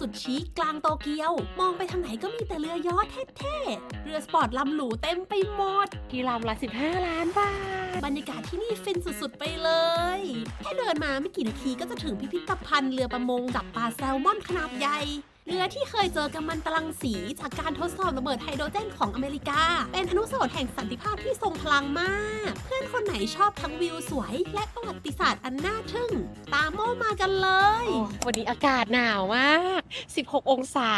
สุดชิคกลางโตเกียว มองไปทางไหนก็มีแต่เรือยอชต์เท่ๆ เรือสปอร์ตลำหรูเต็มไปหมด ที่ลำละ 15 ล้านบาท บรรยากาศที่นี่ฟินสุดๆไปเลย แค่เดินมาไม่กี่นาทีก็จะถึงพิพิธภัณฑ์เรือประมงจับปลาแซลมอนขนาดใหญ่ เรือที่เคยเจอกัมมันตรังสี จากการทดสอบระเบิดไฮโดรเจนของอเมริกา เป็นอนุสาวรีย์แห่งสันติภาพที่ทรงพลังมาก เพื่อนคนไหนชอบทั้งวิวสวย และประวัติศาสตร์อันน่าทึ่ง ตามโมมากันเลย วันนี้อากาศหนาวมาก 16 องศา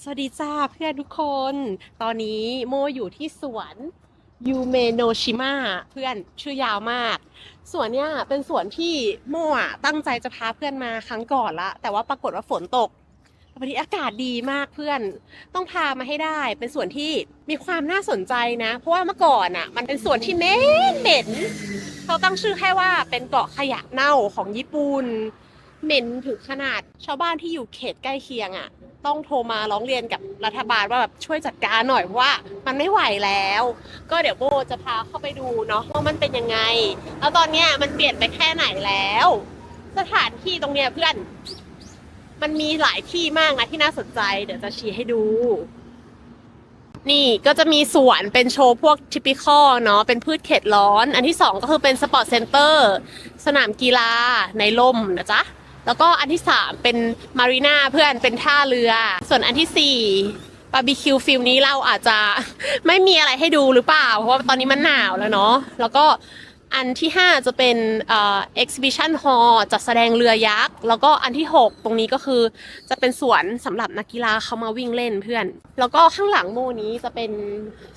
สวัสดีจ้าเพื่อนทุกคน ตอนนี้โมอยู่ที่สวนยูเมโนชิมะเพื่อนชื่อยาวมาก สวนเนี้ยเป็นสวนที่โมอะตั้งใจจะพาเพื่อนมาครั้งก่อนละ แต่ว่าปรากฏว่าฝนตก วันนี้อากาศดีมากเพื่อน ต้องพามาให้ได้ เป็นสวนที่มีความน่าสนใจนะ เพราะว่าเมื่อก่อนอะ มันเป็นสวนที่เหม็นเหม็นเขาตั้งชื่อแค่ว่าเป็นเกาะขยะเน่าของญี่ปุ่นเหม็นถึงขนาดชาวบ้านที่อยู่เขตใกล้เคียงอะ ต้องโทรมาร้องเรียนกับรัฐบาลว่าแบบช่วยจัดการหน่อยเพราะว่ามันไม่ไหวแล้ว ก็เดี๋ยวโบจะพาเข้าไปดูเนาะว่ามันเป็นยังไง แล้วตอนเนี้ยมันเปลี่ยนไปแค่ไหนแล้ว สถานที่ตรงเนี้ยเพื่อน มันมีหลายที่มากนะที่น่าสนใจ เดี๋ยวจะชี้ให้ดู นี่ก็จะมีสวนเป็นโชว์พวกทิปิคอเนาะเป็นพืชเขตร้อน อันที่สองก็คือเป็นสปอร์ตเซ็นเตอร์สนามกีฬาในล่มนะจ๊ะแล้วก็อันที่สามเป็นมารีนาเพื่อนเป็นท่าเรือ ส่วนอันที่สี่บาร์บีคิวฟิลนี้เราอาจจะไม่มีอะไรให้ดูหรือเปล่า เพราะว่าตอนนี้มันหนาวแล้วเนาะแล้วก็ อันที่ 5 จะเป็นเอ่อ exhibition hall จัดแสดงเรือยักษ์ แล้วก็อันที่ 6 ตรงนี้ก็คือจะเป็นสวนสำหรับนักกีฬาเขามาวิ่งเล่นเพื่อน แล้วก็ข้างหลังโมนี้จะเป็น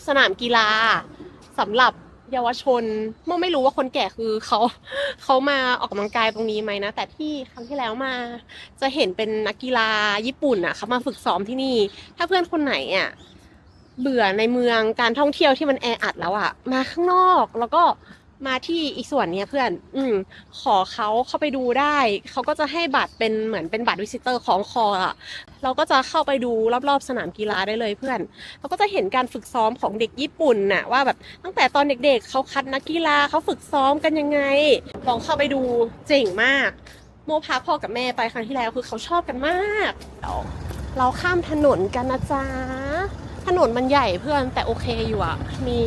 สนามกีฬาสำหรับเยาวชนโมไม่รู้ว่าคนแก่คือเขาเขามาออกกำลังกายตรงนี้ไหมนะ แต่ที่ครั้งที่แล้วมา จะเห็นเป็นนักกีฬาญี่ปุ่นอะเขามาฝึกซ้อมที่นี่ ถ้าเพื่อนคนไหนอะเบื่อในเมืองการท่องเที่ยวที่มันแออัดแล้วอะมาข้างนอกแล้วก็ มาที่อีกส่วนเนี้ยเพื่อน อืม ขอเขาเข้าไปดูได้ เขาก็จะให้บัตรเป็นเหมือนเป็นบัตรวิสิเตอร์ของคออะเราก็จะเข้าไปดูรอบๆสนามกีฬาได้เลยเพื่อน เราก็จะเห็นการฝึกซ้อมของเด็กญี่ปุ่นน่ะว่าแบบตั้งแต่ตอนเด็กๆเขาคัดนักกีฬาเขาฝึกซ้อมกันยังไง ลองเข้าไปดูเจ๋งมาก โมพาพ่อกับแม่ไปครั้งที่แล้วคือเขาชอบกันมากเราเราข้ามถนนกันนะจ๊ะ ถนนมันใหญ่เพื่อนแต่โอเคอยู่อะมี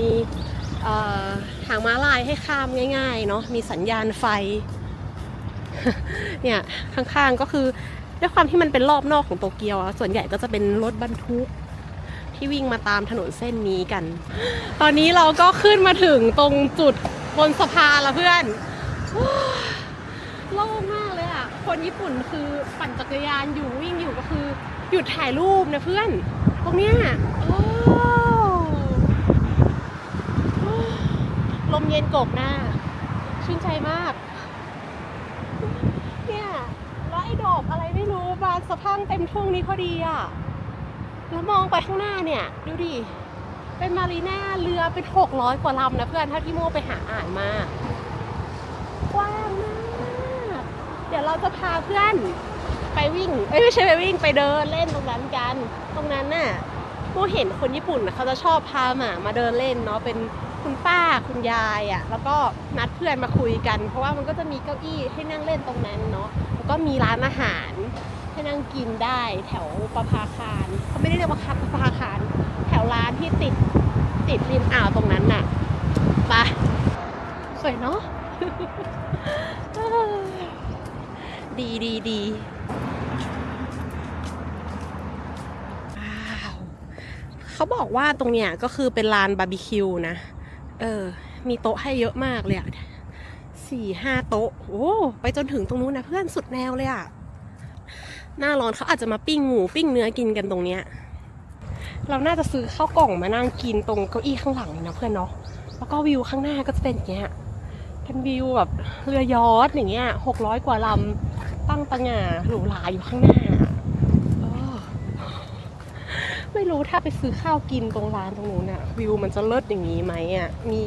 ทางม้าลายให้ข้ามง่ายๆเนาะมีสัญญาณไฟ เนี่ยข้างๆก็คือด้วยความที่มันเป็นรอบนอกของโตเกียวอะส่วนใหญ่ก็จะเป็นรถบรรทุกที่วิ่งมาตามถนนเส้นนี้กัน ตอนนี้เราก็ขึ้นมาถึงตรงจุดบนสะพานล้วเพื่อนโล่งมากเลยอะคนญี่ปุ่นคือปั่นจักรยานอยู่วิ่งอยู่ก็คือ หยุดถ่ายรูปนะเพื่อน ตรงเนี้ยโอ้ ลมเย็นกบหน้า ชื่นใจมาก เนี่ยแล้วไอ้ดอกอะไรไม่รู้บานสะพังเต็มทุ่งนี้พอดีอะ แล้วมองไปข้างหน้าเนี่ย ดูดิ เป็นมารีน่าเรือเป็นหกร้อยกว่าลำนะเพื่อนเท่าที่โมไปหาอ่านมากว้างมาก เดี๋ยวเราจะพาเพื่อนไปวิ่งเอ้ยไม่ใช่ไปวิ่งไปเดินเล่นตรงนั้นกัน ตรงนั้นน่ะโมเห็นคนญี่ปุ่นน่ะเขาจะชอบพาหมามาเดินเล่นเนาะเป็น คุณป้าคุณยายอะ่ะแล้วก็นัดเพื่อนมาคุยกัน เพราะว่ามันก็จะมีเก้าอี้ให้นั่งเล่นตรงนั้นเนาะแล้วก็มีร้านอาหารให้นั่งกินได้แถวประภาคารเขาไม่ได้เรียกว่าคาประภาคาร แถวร้านที่ติดติดริมอ่าวตรงนั้นน่ะไปสวยเนาะดีดีดีว้าวเขาบอกว่าตรงเนี้ยก็คือเป็นลานบาร์บีคิวนะ เออ มีโต๊ะให้เยอะมากเลยอะสี่ห้าโต๊ะ โอ้ไปจนถึงตรงนู้นนะเพื่อนสุดแนวเลยอะหน้าร้อนเขาอาจจะมาปิ้งหมูปิ้งเนื้อกินกันตรงเนี้ย เราน่าจะซื้อข้าวกล่องมานั่งกินตรงเก้าอี้ข้างหลังนะเพื่อนเนาะ แล้วก็วิวข้างหน้าก็จะเป็นอย่างเงี้ย เป็นวิวแบบเรือยอชต์อย่างเงี้ยหกร้อยกว่าลำตั้งตะง่าหรูหราอยู่ข้างหน้าเออ ไม่รู้ถ้าไปซื้อข้าวกินตรงร้านตรงนู้นอะวิวมันจะเลิศอย่างนี้ไหมอะมี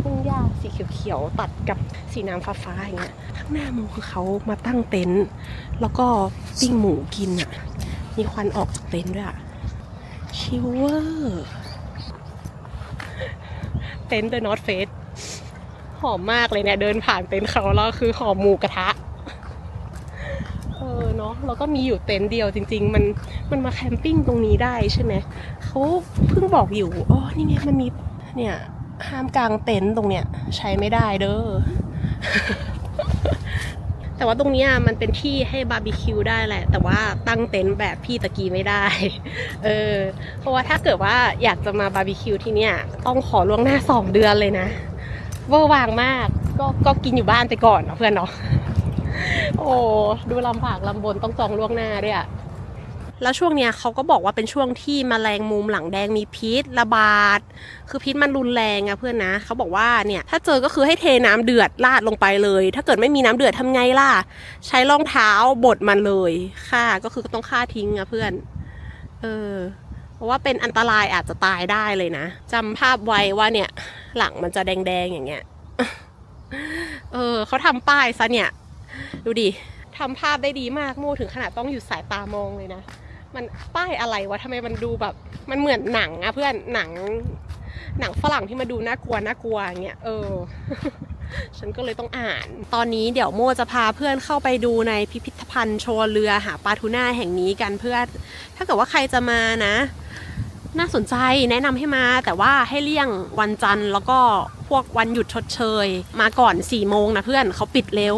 ทุ่งหญ้าสีเขียวๆตัดกับสีน้ำฟ้าๆอย่างเงี้ยข้างหน้าโมคือเขามาตั้งเต็นท์แล้วก็ปิ้งหมูกินอะมีควันออกจากเต็นท์ด้วยอะชิลเวอร์เต็นท์เดอะนอตเฟสหอมมากเลยเนี่ยเดินผ่านเต็นท์เขาแล้วคือหอมหมูกระทะ นาะนาะแล้วก็มีอยู่เต็นท์เดียวจริง ๆ มันมันมาแคมปิ้งตรงนี้ได้ใช่ไหมเขาเพิ่งบอกอยู่อ๋อนี่ไงมันมีเนี่ยห้ามกลางเต็นท์ตรงเนี้ยใช้ไม่ได้เด้อแต่ว่าตรงนี้มันเป็นที่ให้บาร์บีคิวได้แหละ แต่ว่าตั้งเต็นท์แบบพี่ตะกี้ไม่ได้ เออ เพราะว่าถ้าเกิดว่าอยากจะมาบาร์บีคิวที่เนี่ย ต้องขอล่วงหน้าสองเดือนเลยนะ เวอร์วางมาก ก็ก็กินอยู่บ้านไปก่อนเนาะเพื่อนเนาะ โอ้ดูลำบากลำบนต้องจองล่วงหน้าด้วยอะแล้วช่วงเนี้ยเขาก็บอกว่าเป็นช่วงที่มแมลงมุมหลังแดงมีพิษระบาด คือพิษมันรุนแรงอะเพื่อนนะเขาบอกว่าเนี่ยถ้าเจอก็คือให้เทน้ำเดือดราดลงไปเลย ถ้าเกิดไม่มีน้ำเดือดทำไงล่ะ ใช้รองเท้าบดมันเลยค่ะก็คือต้องฆ่าทิ้งอะเพื่อน เออ เพราะว่าเป็นอันตรายอาจจะตายได้เลยนะจำภาพไว้ว่าเนี่ย หลังมันจะแดงๆอย่างเงี้ย เออเขาทำป้ายซะเนี่ย ดูดิทำภาพได้ดีมากโมถึงขนาดต้องหยุดสายตามองเลยนะ มันป้ายอะไรวะทำไมมันดูแบบ มันเหมือนหนังอะเพื่อนหนัง หนังฝรั่งที่มาดูน่ากลัวน่ากลัวอย่างเงี้ยเออ ฉันก็เลยต้องอ่าน ตอนนี้เดี๋ยวโมจะพาเพื่อนเข้าไปดูในพิพิธภัณฑ์โชว์เรือหาปลาทูน่าแห่งนี้กันเพื่อ ถ้าเกิดว่าใครจะมานะ น่าสนใจแนะนำให้มา แต่ว่าให้เลี่ยงวันจันทร์แล้วก็พวกวันหยุดชดเชย มาก่อน4ี่โมงนะเพื่อนเขาปิดเร็ว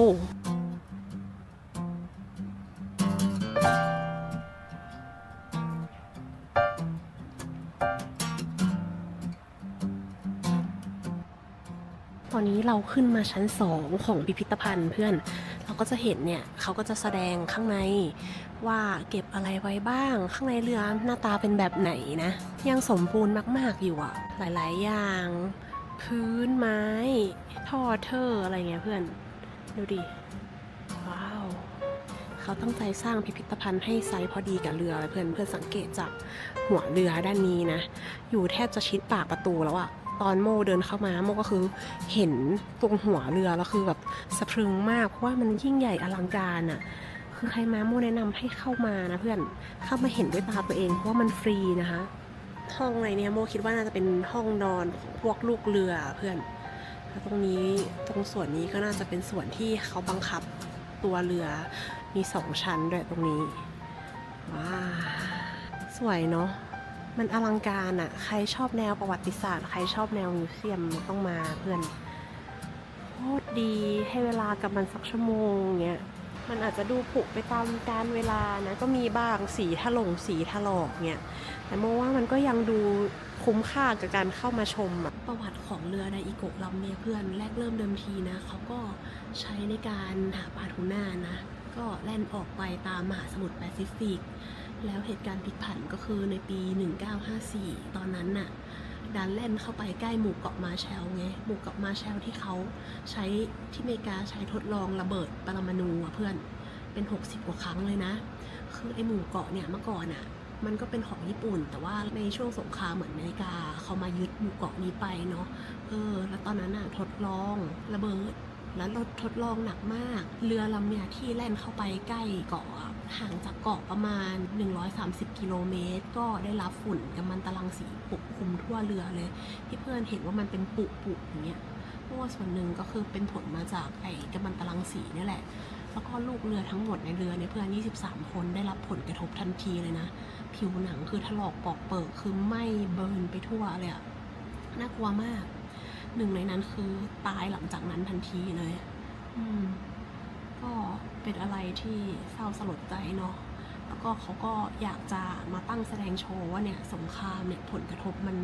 อนนี้เราขึ้นมาชั้นสองของพิพิธภัณฑ์เพื่อน เราก็จะเห็นเนี่ยเขาก็จะแสดงข้างในว่าเก็บอะไรไว้บ้าง ข้างในเรือหน้าตาเป็นแบบไหนนะ ยังสมบูรณ์มากๆอยู่อะหลายๆ อย่าง พื้นไม้ ท่อเทอร์อะไรเงี้ยเพื่อนดูดิว้าวเขาตั้งใจสร้างพิพิธภัณฑ์ให้ไซส์พอดีกับเรือเลยเพื่อนเพื่อนสังเกตจากหัวเรือด้านนี้นะ อยู่แทบจะชิดปากประตูแล้วอะ ตอนโมเดินเข้ามาโมก็คือเห็นตรงหัวเรือแล้วคือแบบสะพรึงมากเพราะว่ามันยิ่งใหญ่อลังการอะคือใครมาโมแนะนำให้เข้ามานะเพื่อนเข้ามาเห็นด้วยตาตัวเอง เพราะว่ามันฟรีนะคะ ห้องในเนี้ยโมคิดว่าน่าจะเป็นห้องนอนของพวกลูกเรือเพื่อนแล้วตรงนี้ตรงส่วนนี้ก็น่าจะเป็นส่วนที่เขาบังคับตัวเรือมีสองชั้นด้วยตรงนี้ว้าสวยเนาะ มันอลังการอะใครชอบแนวประวัติศาสตร์ ใครชอบแนวมิวเซียมต้องมาเพื่อนโคตรดีให้เวลากับมันสักชั่วโมงเงี้ยมันอาจจะดูผุไปตามการเวลานะก็มีบ้างสีถลงสีถลอกเนี่ยแต่โมว่ามันก็ยังดูคุ้มค่ากับการเข้ามาชมอะประวัติของเรือไดอิโกะลำเนี่ยเพื่อนแรกเริ่มเดิมทีนะเขาก็ใช้ในการหาปลาทูน่านะ ก็แล่นออกไปตามมหาสมุทรแปซิฟิก แล้วเหตุการณ์พลิกผันก็คือในปี 1954 ตอนนั้นน่ะดันแล่นเข้าไปใกล้หมู่เกาะมาแชลไง หมู่เกาะมาแชลที่เขาใช้ที่อเมริกาใช้ทดลองระเบิดปรมาณูอะเพื่อน เป็น 60 กว่าครั้งเลยนะ คือไอหมู่เกาะเนี่ยเมื่อก่อนอะมันก็เป็นของญี่ปุ่น แต่ว่าในช่วงสงครามเหมือนอเมริกาเขามายึดหมู่เกาะนี้ไปเนาะ เออ แล้วตอนนั้นอะทดลองระเบิด แล้วราทดลองหนักมาก เรือลำเนี่ยที่แล่นเข้าไปใกล้เกาะ ห่างจากเกาะประมาณ 130 กิโลเมตร ก็ได้รับฝุ่นกัมมันตรังสีปกคลุมทั่วเรือเลย ที่เพื่อนเห็นว่ามันเป็นปุปุอย่างเงี้ยเพราะว่าส่วนหนึ่งก็คือเป็นผลมาจากไอ้กัมมันตรังสีเนี่ยแหละ แล้วก็ลูกเรือทั้งหมดในเรือเนี่ยเพื่อน 23 คนได้รับผลกระทบทันทีเลยนะ ผิวหนังคือถลอกปอกเปิกคือไหม้เบิร์นไปทั่วเลยอะน่ากลัวมาก หนึ่งในนั้นคือตายหลังจากนั้นทันทีเลย อืม ก็ เป็นอะไรที่เศร้าสลดใจเนาะแล้วก็เขาก็อยากจะมาตั้งแสดงโชว์ว่าเนี่ยสงครามเนี่ยผลกระทบมัน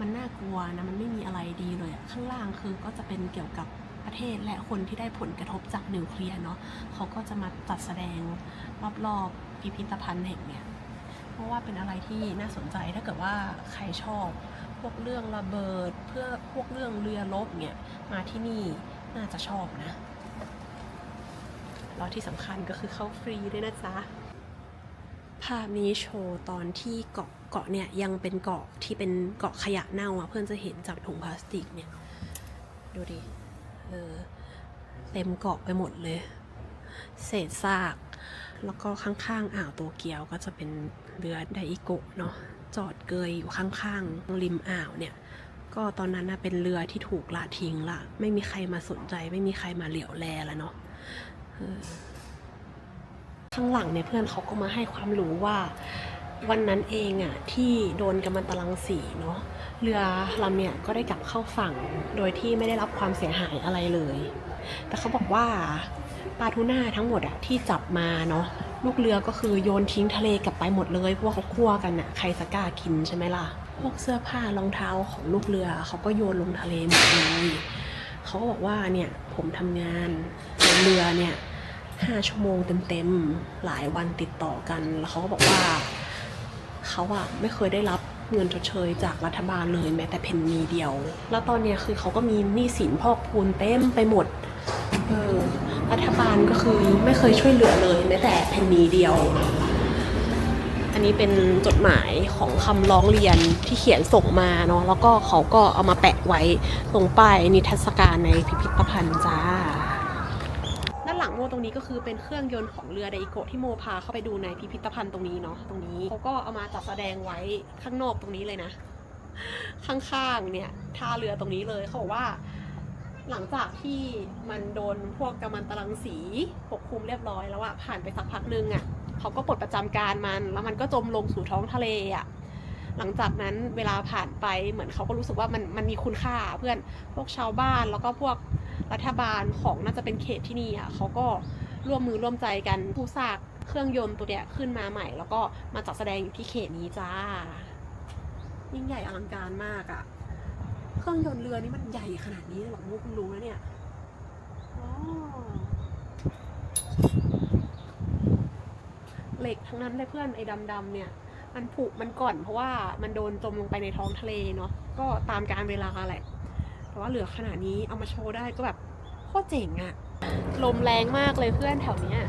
มันน่ากลัวนะมันไม่มีอะไรดีเลยข้างล่างคือก็จะเป็นเกี่ยวกับประเทศและคนที่ได้ผลกระทบจากนิวเคลียร์เนาะเขาก็จะมาจัดแสดงรอบๆพิพิธภัณฑ์แห่งเนี่ยเพราะว่าเป็นอะไรที่น่าสนใจถ้าเกิดว่าใครชอบพวกเรื่องระเบิดเพื่อพวกเรื่องเรือรบเนี่ยมาที่นี่น่าจะชอบนะ แล้วที่สำคัญก็คือเข้าฟรีด้วยนะจ๊ะภาพนี้โชว์ตอนที่เกาะเกาะเนี่ยยังเป็นเกาะที่เป็นเกาะขยะเน่าอะเพื่อนจะเห็นจากถุงพลาสติกเนี่ย ดูดิเออเต็มเกาะไปหมดเลย เศษซาก แล้วก็ข้างๆอ่าวโตเกียวก็จะเป็นเรือไดอิโกะเนาะจอดเกยอยู่ข้างๆริมอ่าวเนี่ย ก็ตอนนั้นนะเป็นเรือที่ถูกละทิ้งละ ไม่มีใครมาสนใจ ไม่มีใครมาเหลียวแลแล้วเนาะ ข้างหลังเนี่ยเพื่อนเขาก็มาให้ความรู้ว่าวันนั้นเองอะที่โดนกัมมันตรังสีเนาะเรือลำเนี่ยก็ได้กลับเข้าฝั่งโดยที่ไม่ได้รับความเสียหายอะไรเลย แต่เขาบอกว่าปลาทูน่าทั้งหมดอะที่จับมาเนาะลูกเรือก็คือโยนทิ้งทะเลกลับไปหมดเลยเพราะว่าเขาคั่วกันอะใครจะกล้ากินใช่ไหมล่ะพวกเสื้อผ้ารองเท้าของลูกเรือเขาก็โยนลงทะเลหมดเลยเขาก็บอกว่าเนี่ยผมทำงานบนเรือเนี่ย ห้าชั่วโมงเต็มๆ หลายวันติดต่อกัน แล้วเขาก็บอกว่าเขาอะไม่เคยได้รับเงินชดเชยจากรัฐบาลเลยแม้แต่เพนนีเดียว แล้วตอนเนี้ยคือเขาก็มีหนี้สินพอกพูนเต็มไปหมด เออ รัฐบาลก็คือไม่เคยช่วยเหลือเลยแม้แต่เพนนีเดียว อันนี้เป็นจดหมายของคำร้องเรียนที่เขียนส่งมาเนาะ แล้วก็เขาก็เอามาแปะไว้ตรงป้ายนิทรรศการในพิพิธภัณฑ์จ้า ตรงนี้ก็คือเป็นเครื่องยนต์ของเรือไดอิโกะที่โมพาเข้าไปดูในพิพิธภัณฑ์ตรงนี้เนาะตรงนี้เขาก็เอามาจัดแสดงไว้ข้างนอกตรงนี้เลยนะ ข้างๆเนี่ยท่าเรือตรงนี้เลยเขาบอกว่า หลังจากที่มันโดนพวกกัมมันตรังสีปกคลุมเรียบร้อยแล้วอะผ่านไปสักพักนึงอะเขาก็ปลดประจำการมัน แล้วมันก็จมลงสู่ท้องทะเลอะหลังจากนั้นเวลาผ่านไปเหมือนเขาก็รู้สึกว่ามันมันมีคุณค่าเพื่อนพวกชาวบ้านแล้วก็พวก รัฐบาลของน่าจะเป็นเขตที่นี่อะเขาก็ร่วมมือร่วมใจกันผู้สร้างเครื่องยนต์ตัวเนี้ยขึ้นมาใหม่ แล้วก็มาจัดแสดงอยู่ที่เขตนี้จ้า ยิ่งใหญ่อลังการมากอะเครื่องยนต์เรือนี่มันใหญ่ขนาดนี้เลยหรอมุกคุณรู้นะเนี่ยเหล็กทั้งนั้นเลยเพื่อนไอ้ดำๆเนี่ย มันผุมันก่อนเพราะว่ามันโดนจมลงไปในท้องทะเลเนาะก็ตามการเวลาแหละ แต่ว่าเหลือขนาดนี้เอามาโชว์ได้ก็แบบโคตรเจ๋งอะลมแรงมากเลยเพื่อนแถวเนี้ย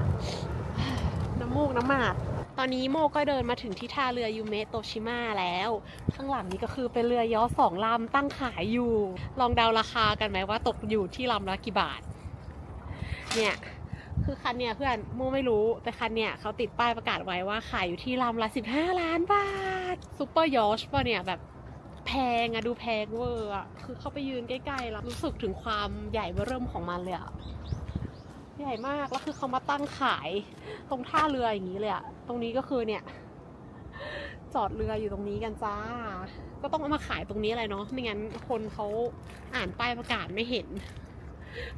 น้ำมูกน้ำหมากตอนนี้โมก็เดินมาถึงที่ท่าเรือยูเมะโตชิมะแล้ว ข้างหลังนี้ก็คือเป็นเรือยอชต์สองลำตั้งขายอยู่ ลองเดาราคากันไหมว่าตกอยู่ที่ลำละกี่บาท เนี่ยคือคันเนี่ยเพื่อนโมไม่รู้แต่คันเนี่ยเขาติดป้ายประกาศไว้ว่าขายอยู่ที่ลำละ 15 ล้านบาทซูเปอร์ยอชป่ะเนี่ยแบบ แพงอะดูแพงเวอร์อะคือเข้าไปยืนใกล้ๆแล้วรู้สึกถึงความใหญ่เมื่อเริ่มของมันเลยอะใหญ่มากแล้วคือเขามาตั้งขายตรงท่าเรืออย่างนี้เลยอะตรงนี้ก็คือเนี่ย จอดเรืออยู่ตรงนี้กันจ้า ก็ต้องเอามาขายตรงนี้เลยเนาะไม่งั้นคนเขาอ่านป้ายประกาศไม่เห็น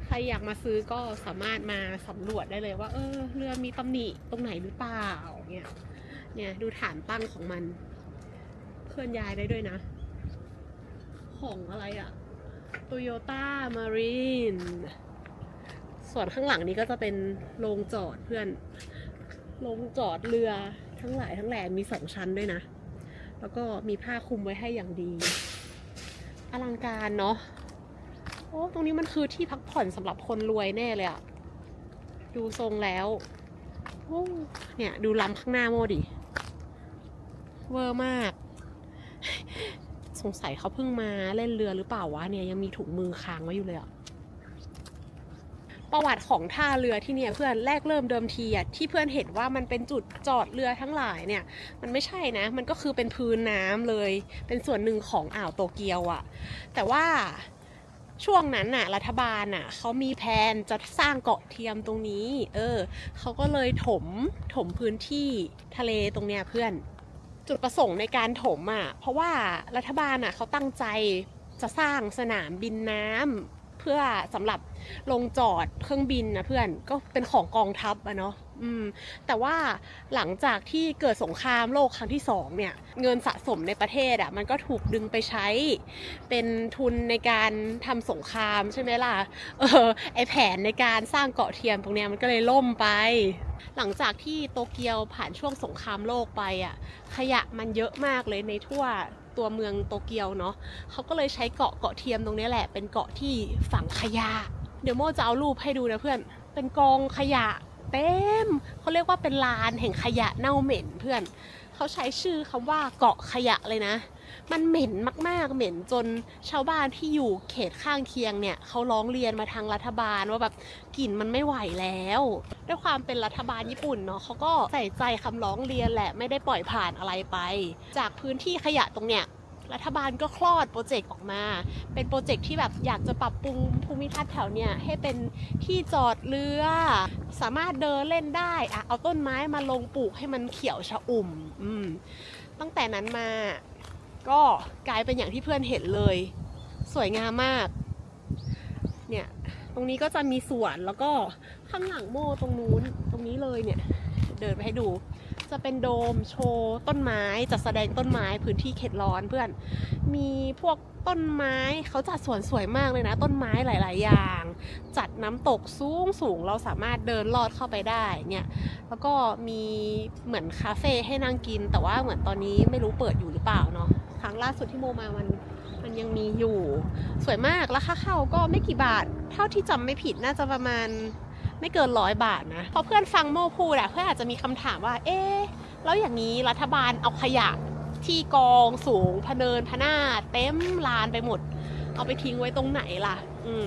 ใครอยากมาซื้อก็สามารถมาสำรวจได้เลยว่า เออ เรือมีตำหนิตรงไหนหรือเปล่าเนี่ยเนี่ยดูฐานตั้งของมัน เคลื่อนย้ายได้ด้วยนะ ของอะไรอะ Toyota Marine ส่วนข้างหลังนี้ก็จะเป็นโรงจอดเพื่อน โรงจอดเรือทั้งหลายทั้งแหล่มีสองชั้นด้วยนะ แล้วก็มีผ้าคลุมไว้ให้อย่างดี อลังการเนาะ โอ้ ตรงนี้มันคือที่พักผ่อนสำหรับคนรวยแน่เลยอะดูทรงแล้วโอ้เนี่ย ดูลำข้างหน้าโมดิ เวอร์มาก สงสัยเขาเพิ่งมาเล่นเรือหรือเปล่าวะเนี่ยยังมีถุงมือค้างไว้อยู่เลยอะประวัติของท่าเรือที่เนี่ยเพื่อนแรกเริ่มเดิมทีอะที่เพื่อนเห็นว่ามันเป็นจุดจอดเรือทั้งหลายเนี่ย มันไม่ใช่นะ มันก็คือเป็นพื้นน้ำเลย เป็นส่วนหนึ่งของอ่าวโตเกียวอะแต่ว่าช่วงนั้นน่ะ รัฐบาลน่ะเขามีแผนจะสร้างเกาะเทียมตรงนี้ เออเขาก็เลยถมถมพื้นที่ทะเลตรงเนี้ยเพื่อน จุดประสงค์ในการถมอะ เพราะว่ารัฐบาลอะเขาตั้งใจจะสร้างสนามบินน้ำเพื่อสำหรับลงจอดเครื่องบินนะเพื่อนก็เป็นของกองทัพอะเนาะ อืมแต่ว่าหลังจากที่เกิดสงครามโลกครั้งที่สองเนี่ยเงินสะสมในประเทศอะมันก็ถูกดึงไปใช้ เป็นทุนในการทำสงครามใช่ไหมล่ะเออไอแผนในการสร้างเกาะเทียมตรงเนี้ยมันก็เลยล่มไป หลังจากที่โตเกียวผ่านช่วงสงครามโลกไปอะขยะมันเยอะมากเลยในทั่วตัวเมืองโตเกียวเนาะเขาก็เลยใช้เกาะเกาะเทียมตรงนี้แหละ เป็นเกาะที่ฝังขยะ เดี๋ยวโมจะเอารูปให้ดูนะเพื่อนเป็นกองขยะ เต็มเขาเรียกว่าเป็นลานแห่งขยะเน่าเหม็นเพื่อนเขาใช้ชื่อคำว่าเกาะขยะเลยนะ มันเหม็นมากๆ เหม็นจนชาวบ้านที่อยู่เขตข้างเคียงเนี่ยเขาร้องเรียนมาทางรัฐบาลว่าแบบกลิ่นมันไม่ไหวแล้ว ด้วยความเป็นรัฐบาลญี่ปุ่นเนาะเขาก็ใส่ใจคำร้องเรียนแหละไม่ได้ปล่อยผ่านอะไรไป จากพื้นที่ขยะตรงเนี้ย รัฐบาลก็คลอดโปรเจกต์ออกมา เป็นโปรเจกต์ที่แบบอยากจะปรับปรุงภูมิทัศน์แถวเนี่ยให้เป็นที่จอดเรือ สามารถเดินเล่นได้อะเอาต้นไม้มาลงปลูกให้มันเขียวชอุ่มอืมตั้งแต่นั้นมาก็กลายเป็นอย่างที่เพื่อนเห็นเลย สวยงามมาก เนี่ย ตรงนี้ก็จะมีสวนแล้วก็ข้างหลังโมตรงนู้นตรงนี้เลยเนี่ย เดินไปให้ดู จะเป็นโดมโชว์ต้นไม้จัดแสดงต้นไม้พื้นที่เขตร้อนเพื่อน มีพวกต้นไม้เขาจัดสวนสวยมากเลยนะ ต้นไม้หลาย ๆ อย่าง จัดน้ำตกสูงสูงเราสามารถเดินลอดเข้าไปได้เนี่ยแล้วก็มีเหมือนคาเฟ่ให้นั่งกิน แต่ว่าเหมือนตอนนี้ไม่รู้เปิดอยู่หรือเปล่าเนาะครั้งล่าสุดที่โมมามันมันยังมีอยู่ สวยมากราคาเข้าก็ไม่กี่บาท เท่าที่จำไม่ผิดน่าจะประมาณ ไม่เกินร้อยบาทนะพอเพื่อนฟังโมพูดอะเพื่อนอาจจะมีคำถามว่า เอ๊ะแล้วอย่างนี้รัฐบาลเอาขยะที่กองสูงพเนินพะหน้าเต็มลานไปหมด เอาไปทิ้งไว้ตรงไหนล่ะ อืม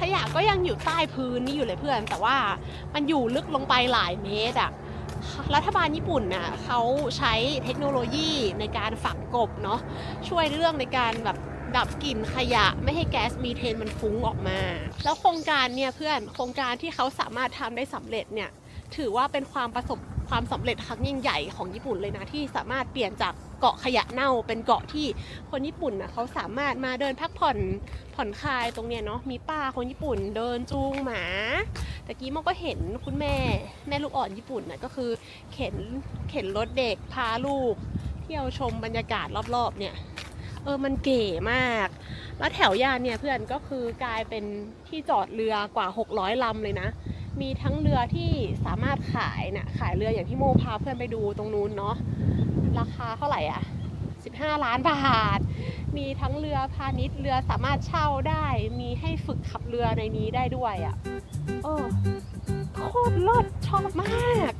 ขยะก็ยังอยู่ใต้พื้นนี่อยู่เลยเพื่อน แต่ว่ามันอยู่ลึกลงไปหลายเมตรอะรัฐบาลญี่ปุ่นน่ะเขาใช้เทคโนโลยีในการฝังกบเนาะช่วยเรื่องในการแบบ ดับกลิ่นขยะ ไม่ให้แก๊สมีเทนมันฟุ้งออกมา แล้วโครงการเนี่ยเพื่อนโครงการที่เขาสามารถทำได้สำเร็จเนี่ยถือว่าเป็นความประสบความสำเร็จครั้งยิ่งใหญ่ของญี่ปุ่นเลยนะที่สามารถเปลี่ยนจากเกาะขยะเน่าเป็นเกาะที่คนญี่ปุ่นนะเขาสามารถมาเดินพักผ่อนผ่อนคลายตรงเนี้ยเนาะมีป้าคนญี่ปุ่นเดินจูงหมาตะกี้มองก็เห็นคุณแม่แม่ลูกอ่อนญี่ปุ่นนะก็คือเข็นเข็นรถเด็กพาลูก เที่ยวชมบรรยากาศรอบๆเนี่ย เออมันเก๋มาก แล้วแถวย่านเนี่ยเพื่อนก็คือกลายเป็นที่จอดเรือกว่า 600ลำเลยนะ มีทั้งเรือที่สามารถขายนะ่ะขายเรืออย่างที่โมพาเพื่อนไปดูตรงนู้นเนาะราคาเท่าไหร่อะ 15 ล้านบาท มีทั้งเรือพาณิชย์เรือสามารถเช่าได้ มีให้ฝึกขับเรือในนี้ได้ด้วยอะโอ้โคตรเลิศชอบมาก